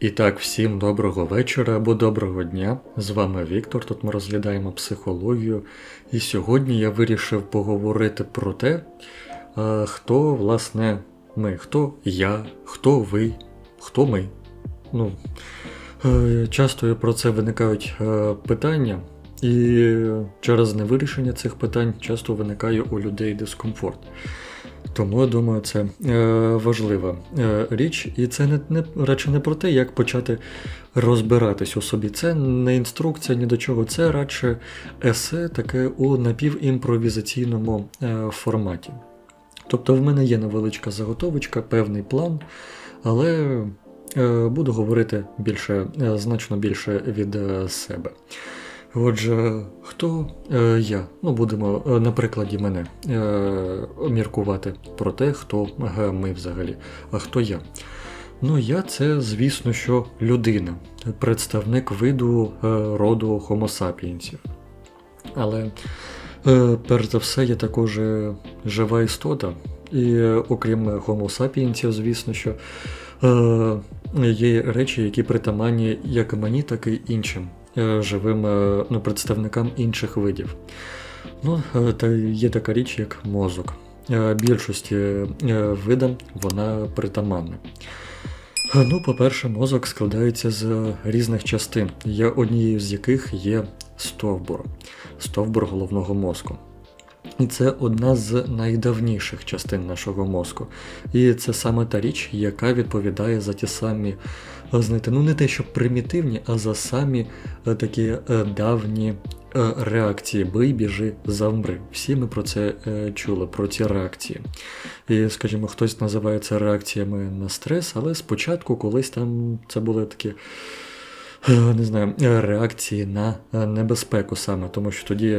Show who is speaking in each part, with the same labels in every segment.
Speaker 1: І так, всім доброго вечора або доброго дня. З вами Віктор. Тут ми розглядаємо психологію. І сьогодні я вирішив поговорити про те, хто, власне, ми, хто я, хто ви, хто ми. Ну, е, часто про це виникають е, питання, і через невирішення цих питань часто виникає у людей дискомфорт. Тому я думаю, це е, важлива е, річ, і це не, не радше не про те, як почати розбиратись у собі. Це не інструкція ні до чого, це радше есе таке у напівімпровізаційному е, форматі. Тобто в мене є невеличка заготовочка, певний план, але буду говорити більше, значно більше від себе. Отже, хто е, я? Ну, будемо е, на прикладі мене е, міркувати про те, хто ми взагалі. А хто я? Ну, я це, звісно, що людина, представник виду е, роду sapiensів. Але е, перш за все, я також е, жива істота. І е, окрім sapiensів, звісно, що е, є речі, які притаманні як мені, так і іншим живим е, ну, представникам інших видів. Ну, е, та є така річ, як мозок. Е, Більшості е, видам вона притаманна. Е, Ну, по-перше, мозок складається з різних частин, однією з яких є стовбур, стовбур головного мозку. І це одна з найдавніших частин нашого мозку. І це саме та річ, яка відповідає за ті самі, е, знаєте, ну не те, що примітивні, а за самі е, такі е, давні реакції бий, біжи, завмри. Всі ми про це чули, про ці реакції. І, скажімо, хтось називає це реакціями на стрес, але спочатку колись там це були такі. Не знаю, реакції на небезпеку саме, тому що тоді,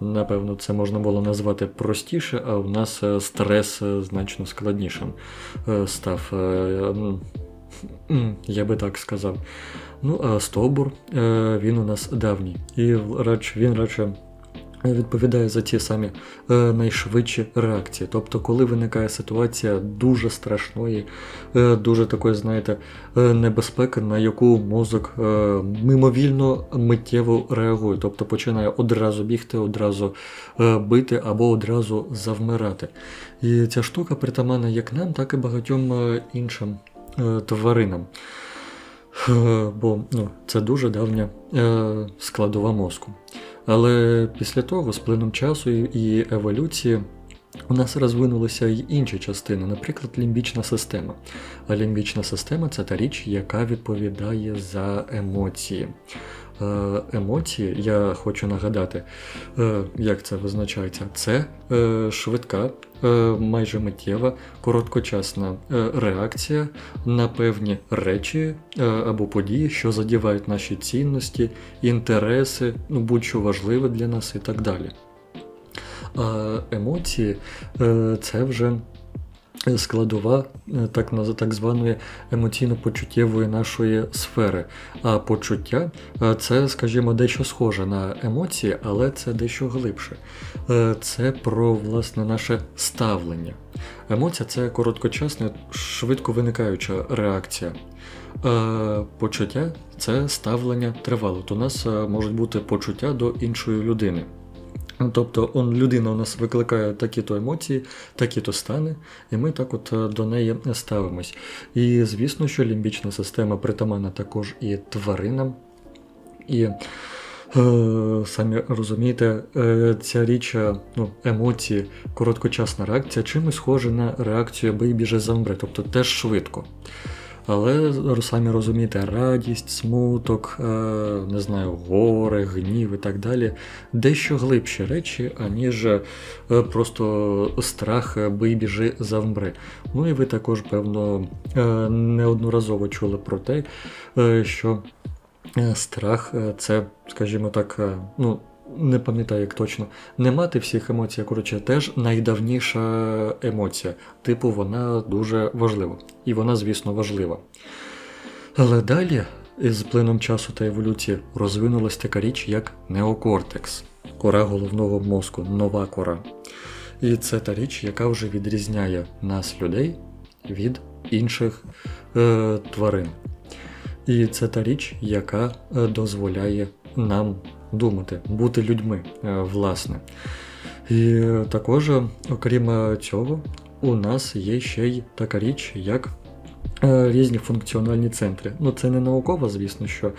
Speaker 1: напевно, це можна було назвати простіше, а у нас е, стрес е, значно складнішим е, став. м, Я би так сказав. Ну, а стовбур, він у нас давній. І він радше відповідає за ті самі е, найшвидші реакції. Тобто, коли виникає ситуація дуже страшної, е, дуже такої, знаєте, е, небезпеки, на яку мозок е, мимовільно миттєво реагує, тобто починає одразу бігти, одразу е, бити або одразу завмирати. І ця штука притаманна як нам, так і багатьом е, іншим е, тваринам. Е, Бо ну, це дуже давня е, складова мозку. Але після того, з плином часу і- еволюції, у нас розвинулися й інші частини, наприклад, лімбічна система. А лімбічна система це та річ, яка відповідає за емоції. Е, Емоції, я хочу нагадати, е, як це визначається. Це е, швидка, майже миттєва, короткочасна реакція на певні речі або події, що задівають наші цінності, інтереси, ну будь-що важливе для нас і так далі. А емоції це вже складова е, так, так званої емоційно-почуттєвої нашої сфери. А почуття е, це, скажімо, дещо схоже на емоції, але це дещо глибше. Е, Це про власне наше ставлення. Емоція це короткочасна, швидко виникаюча реакція. Почуття це ставлення тривале. От у нас можуть бути почуття до іншої людини. Ну, Тобто он, людина у нас викликає такі-то емоції, такі-то стани, і ми так от е, до неї ставимось. І звісно, що лімбічна система притаманна також і тваринам. І е, самі розумієте, е, ця річ, е, ну, емоції, короткочасна реакція, чимось схожа на реакцію бий біже замбре, тобто теж швидко. Але самі розумієте, радість, смуток, е, не знаю, горе, гнів і так далі дещо глибші речі, аніж е, просто страх е, бий біжи завмри. Ну і ви також, певно, неодноразово чули про те, що страх це, скажімо так, ну. Не пам'ятаю, як точно. Не мати всіх емоцій, коротше, теж найдавніша емоція. Типу, вона дуже важлива. І вона, звісно, важлива. Але далі, із плином часу та еволюції, розвинулась така річ, як неокортекс, кора головного мозку, нова кора. І це та річ, яка вже відрізняє нас, людей, від інших е, тварин. І це та річ, яка е, дозволяє нам думати, бути людьми, е, власне. І також, окрім е, цього, у нас є ще й така річ, як різні функціональні центри. Ну, це не наукова, звісно, що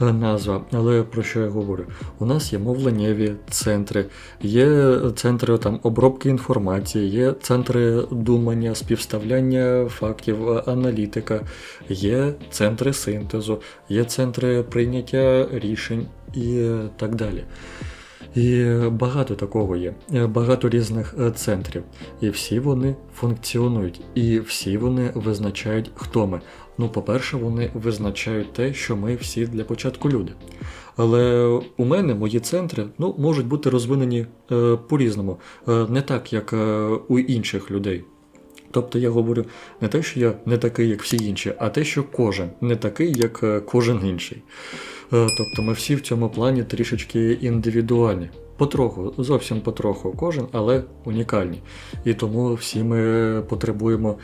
Speaker 1: е, назва, але про що я говорю? У нас є мовленнєві центри, є центри там, обробки інформації, є центри думання, співставляння фактів, е, аналітика, є центри синтезу, є центри прийняття рішень і е, так далі. І багато такого є, е, багато різних е, центрів. І всі вони функціонують, і всі вони визначають, хто ми. Ну, по-перше, вони визначають те, що ми всі для початку люди. Але у мене мої центри ну, можуть бути розвинені е, по-різному, не так, як у інших людей. Тобто я говорю не те, що я не такий, як всі інші, а те, що кожен не такий, як е, кожен інший. Е, Тобто ми всі в цьому плані трішечки індивідуальні. Потроху, зовсім потроху, кожен, але унікальні. І тому всі ми потребуємо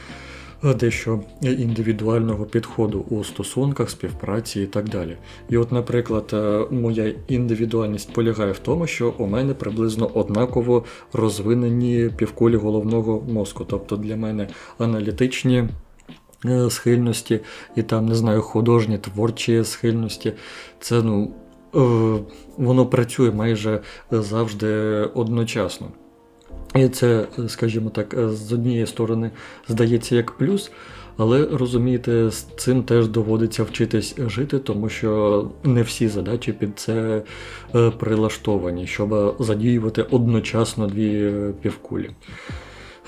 Speaker 1: дещо індивідуального підходу у стосунках, співпраці і так далі. І от, наприклад, е, моя індивідуальність полягає в тому, що у мене приблизно однаково розвинені півкулі головного мозку. Тобто для мене аналітичні е, схильності і там, не знаю, художні, творчі схильності. Це ну. е, Воно працює майже завжди одночасно. І це, скажімо так, з однієї сторони здається як плюс, але розумієте, з цим теж доводиться вчитись жити, тому що не всі задачі під це е, прилаштовані, щоб задіювати одночасно дві е, півкулі.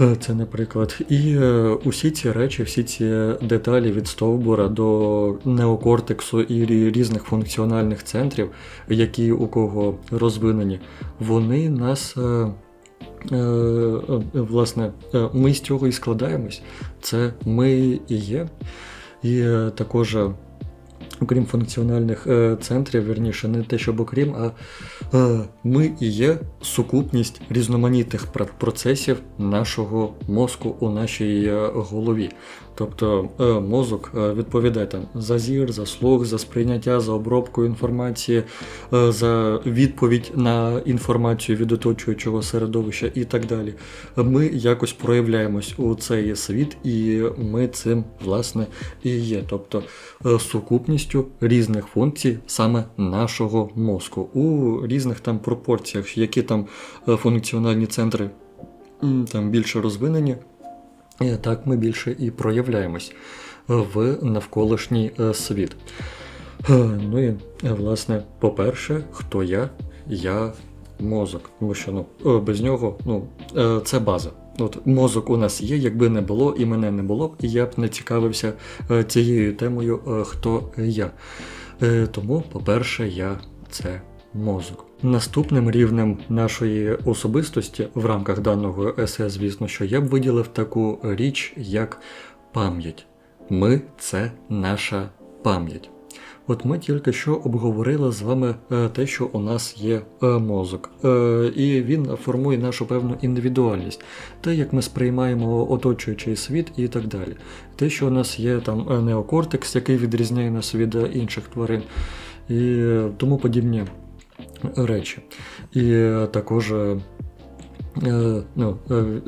Speaker 1: Е, Це, наприклад, і е, усі ці речі, всі ці деталі від стовбура до неокортексу і різних функціональних центрів, які у кого розвинені, вони нас. Е, Е, власне, е, ми з цього і складаємось. Це ми і є. І також, окрім функціональних центрів, верніше, не те, щоб окрім, а ми і є сукупність різноманітних процесів нашого мозку у нашій голові. Тобто е, мозок е, відповідає там за зір, за слух, за сприйняття, за обробку інформації, е, за відповідь на інформацію від оточуючого середовища і так далі. Ми якось проявляємось у цей світ, і ми цим власне і є. Тобто сукупністю різних функцій саме нашого мозку у різних там пропорціях, які там функціональні центри там більше розвинені. І так ми більше і проявляємось е, в навколишній е, світ. Е, Ну і е, власне, по-перше, хто я? Я мозок. Тому що ну, е, без нього ну, е, це база. От мозок у нас є, якби не було і мене не було б, і я б не цікавився е, цією темою, е, хто я. Е, Тому, по-перше, я це мозок. Наступним рівнем нашої особистості в рамках даного есе, звісно, що я б виділив таку річ, як пам'ять. Ми це наша пам'ять. От ми тільки що обговорили з вами е, те, що у нас є е, мозок, Е, і він формує нашу певну індивідуальність, те, як ми сприймаємо оточуючий світ і так далі. Те, що у нас є там неокортекс, який відрізняє нас від інших тварин, і тому подібні речі. І е, також. е, е, Ну,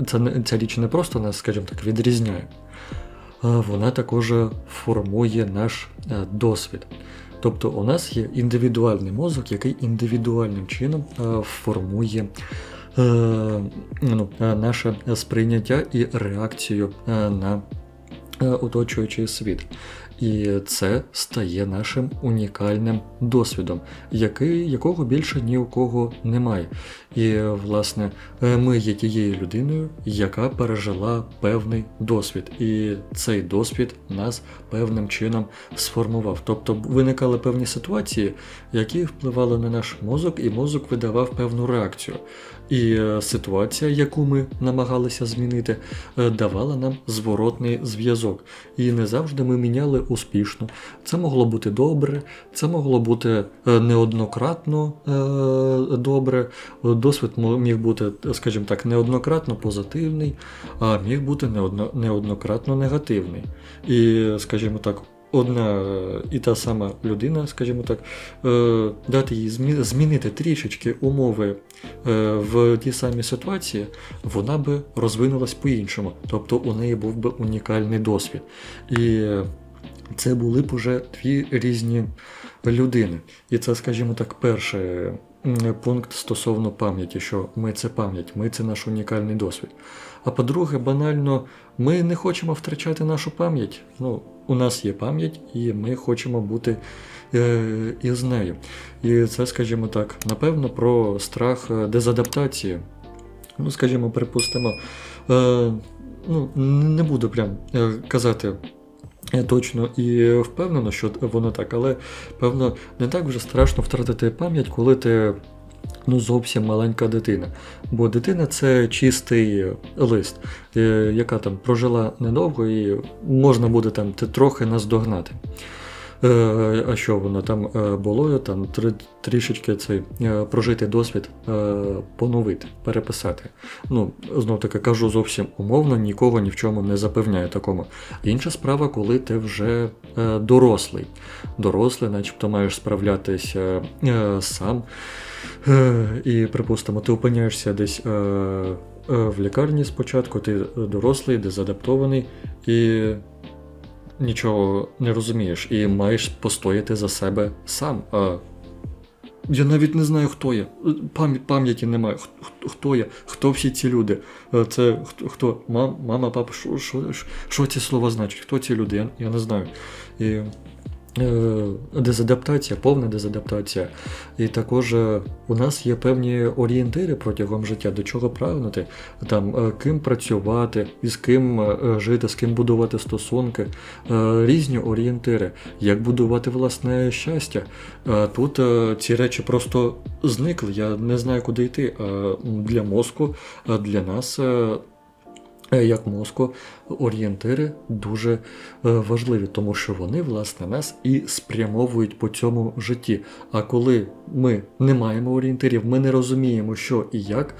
Speaker 1: ця, ця річ не просто нас, скажімо так, відрізняє, вона також формує наш досвід. Тобто у нас є індивідуальний мозок, який індивідуальним чином формує ну, наше сприйняття і реакцію на оточуючий світ. І це стає нашим унікальним досвідом, який, якого більше ні у кого немає. І, власне, е, ми є тією людиною, яка пережила певний досвід, і цей досвід нас певним чином сформував. Тобто виникали певні ситуації, які впливали на наш мозок, і мозок видавав певну реакцію. І е, ситуація, яку ми намагалися змінити, е, давала нам зворотний зв'язок. І не завжди ми міняли успішно. Це могло бути добре, це могло бути неоднократно добре. Досвід міг бути, скажімо так, неоднократно позитивний, а міг бути неодно, неоднократно негативний. І, скажімо так, одна і та сама людина, скажімо так, е, дати їй змінити трішечки умови е, в тій самій ситуації, вона би розвинулась по-іншому. Тобто у неї був би унікальний досвід. І це були б уже дві різні людини. І це, скажімо так, перший м, пункт стосовно пам'яті, що ми це пам'ять, ми це наш унікальний досвід. А по-друге, банально, ми не хочемо втрачати нашу пам'ять. Ну, у нас є пам'ять, і ми хочемо бути е, із нею. І це, скажімо так, напевно, про страх е, дезадаптації. Ну, скажімо, припустимо, е, ну, не буду прям е, казати е, точно і впевнено, що воно так, але певно не так вже страшно втратити пам'ять, коли ти ну, зовсім маленька дитина. Бо дитина це чистий лист, е, яка там прожила недовго і можна буде там трохи наздогнати. Е, а що воно там е, було, там тр- трішечки цей е, прожитий досвід поновити, переписати. Ну, знов таки кажу зовсім умовно, нікого ні в чому не запевняю такому. Інша справа, коли ти вже дорослий. Дорослий, начебто маєш справлятися сам. І, припустимо, ти опиняєшся десь в лікарні спочатку, ти дорослий, дезадаптований і нічого не розумієш, і маєш постояти за себе сам. А я навіть не знаю, хто я. Пам'яті немає. Хто, я? Хто всі ці люди? Е, Це хто? хто? Мам, мама, папа, що, що, ці слова значать? Хто ці люди? Я, я не знаю. І дезадаптація, повна дезадаптація. І також е, у нас є певні орієнтири протягом життя, до чого прагнути, там е, ким працювати, із ким е, жити, з ким будувати стосунки, е, різні орієнтири, як будувати власне щастя. Е, Тут е, ці речі просто зникли. Я не знаю, куди йти. Е, Для мозку, е, для нас. Е, Як мозку, орієнтири дуже е, важливі, тому що вони, власне, нас і спрямовують по цьому житті. А коли ми не маємо орієнтирів, ми не розуміємо, що і як,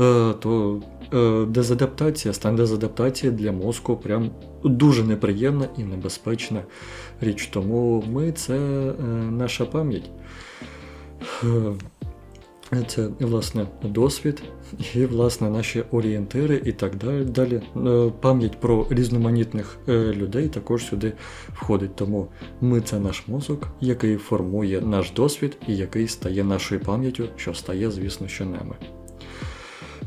Speaker 1: е, то дезадаптація, стан дезадаптації для мозку прям дуже неприємна і небезпечна річ. Тому ми це наша пам'ять. Це власне досвід і власне наші орієнтири і так далі. далі. Е, Пам'ять про різноманітних е, людей також сюди входить. Тому ми це наш мозок, який формує наш досвід і який стає нашою пам'яттю, що стає, звісно, що нами.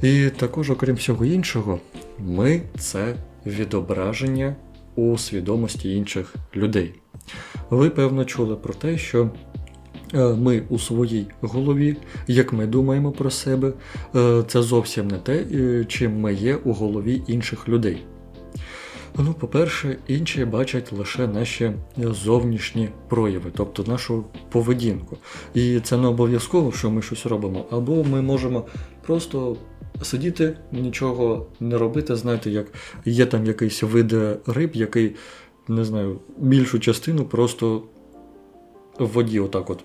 Speaker 1: І також, окрім всього іншого, ми це відображення у свідомості інших людей. Ви, певно, чули про те, що ми у своїй голові, як ми думаємо про себе, е, це зовсім не те, е, чим ми є у голові інших людей. Ну, по-перше, інші бачать лише наші зовнішні прояви, тобто нашу поведінку. І це не обов'язково, що ми щось робимо, або ми можемо просто сидіти, нічого не робити. Знаєте, як є там якийсь вид риб, який, не знаю, більшу частину просто в воді отак от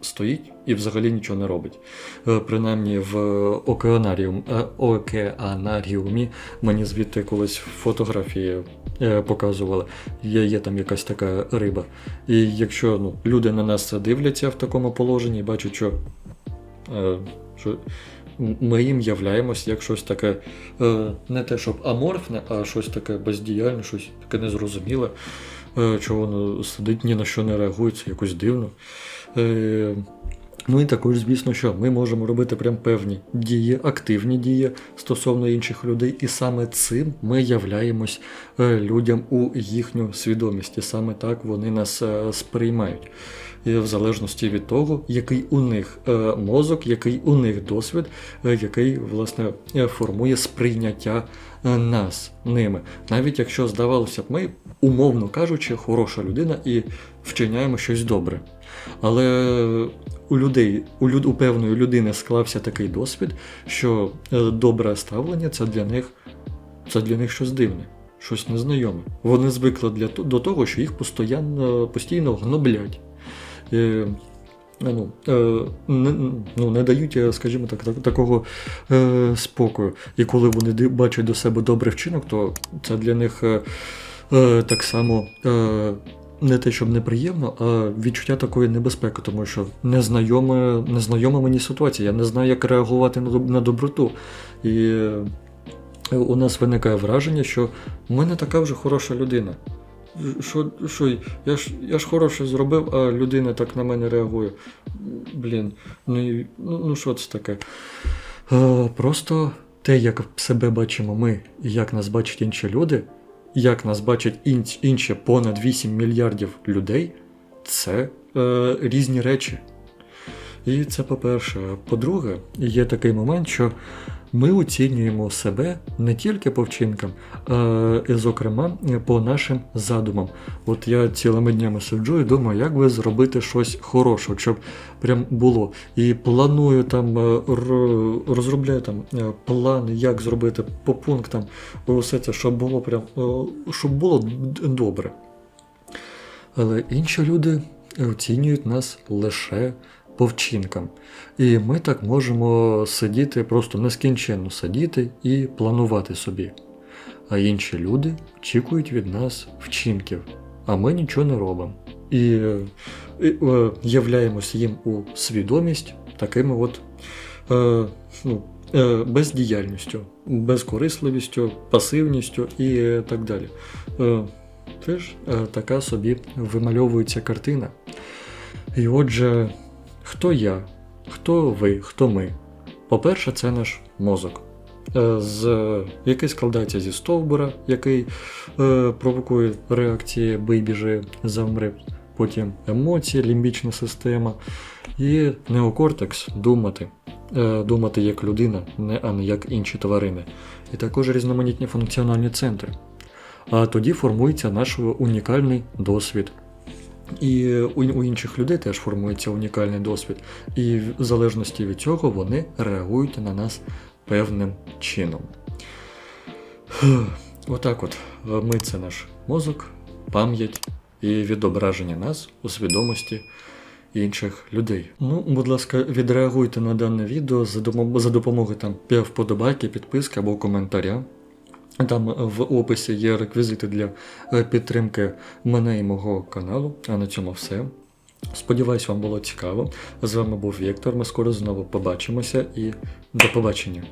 Speaker 1: стоїть і взагалі нічого не робить. Е, Принаймні в е, океанаріумі мені звідти колись фотографії е, показували. Є, є там якась така риба. І якщо ну, люди на нас дивляться в такому положенні бачать, що, що ми їм являємось як щось таке не те, щоб аморфне, а щось таке бездіяльне, щось таке незрозуміле, чого воно сидить, ні на що не реагує, це якось дивно. Е, Ну і також, звісно, що ми можемо робити прям певні дії, активні дії стосовно інших людей, і саме цим ми являємось е, людям у їхню свідомість, і саме так вони нас е, сприймають. І в залежності від того, який у них е, мозок, який у них досвід, е, який власне е, формує сприйняття е, нас ними. Навіть якщо здавалося б, ми, умовно кажучи, хороша людина і вчиняємо щось добре. Але у людей, у, люд, у певної людини склався такий досвід, що е, добре ставлення це для них це для них щось дивне, щось незнайоме. Вони звикли для, до того, що їх постійно, постійно гноблять. Е, ну, е, не, ну, не дають, е, скажімо так, так такого спокою. І коли вони бачать до себе добрий вчинок, то це для них так само не те, щоб неприємно, а відчуття такої небезпеки, тому що незнайома, незнайома мені ситуація. Я не знаю, як реагувати на, доброту. І у нас виникає враження, що в мене така вже хороша людина. Що, що я ж я ж хороше зробив, а людина так на мене реагує. Блін, ну ну, ну що це таке? Е, просто те, як себе бачимо ми, і як нас бачать інші люди, як нас бачать інші понад 8 мільярдів людей, це е, різні речі. І це по-перше. По-друге, є такий момент, що ми оцінюємо себе не тільки по вчинкам, а зокрема, по нашим задумам. От я цілими днями сиджу і думаю, як би зробити щось хороше, щоб прям було. І планую там, е, розробляю там е, плани, як зробити по пунктам усе це, щоб було прям, е, щоб було добре. Але інші люди оцінюють нас лише по вчинкам. І ми так можемо сидіти, просто нескінченно сидіти і планувати собі. А інші люди очікують від нас вчинків, а ми нічого не робимо. І, і е, являємось їм у свідомість такими от е, ну, е, бездіяльністю, безкорисливістю, пасивністю і е, так далі. Е, Теж е, така собі вимальовується картина. І отже, хто я, хто ви, хто ми? По-перше, це наш мозок, е, з, який складається зі стовбура, який е, провокує реакції бий, біжи, завмри, потім емоції, лімбічна система, і неокортекс думати. Е, думати як людина, а не як інші тварини. І також різноманітні функціональні центри. А тоді формується наш унікальний досвід. І у, інших людей теж формується унікальний досвід. І в залежності від цього вони реагують на нас певним чином. Отак от. Ми це наш мозок, пам'ять і відображення нас у свідомості інших людей. Ну, будь ласка, відреагуйте на дане відео за допомогою там вподобайки, підписки або коментаря. Там в описі є реквізити для е, підтримки мене і мого каналу. А на цьому все. Сподіваюсь, вам було цікаво. З вами був Віктор. Ми скоро знову побачимося і до побачення.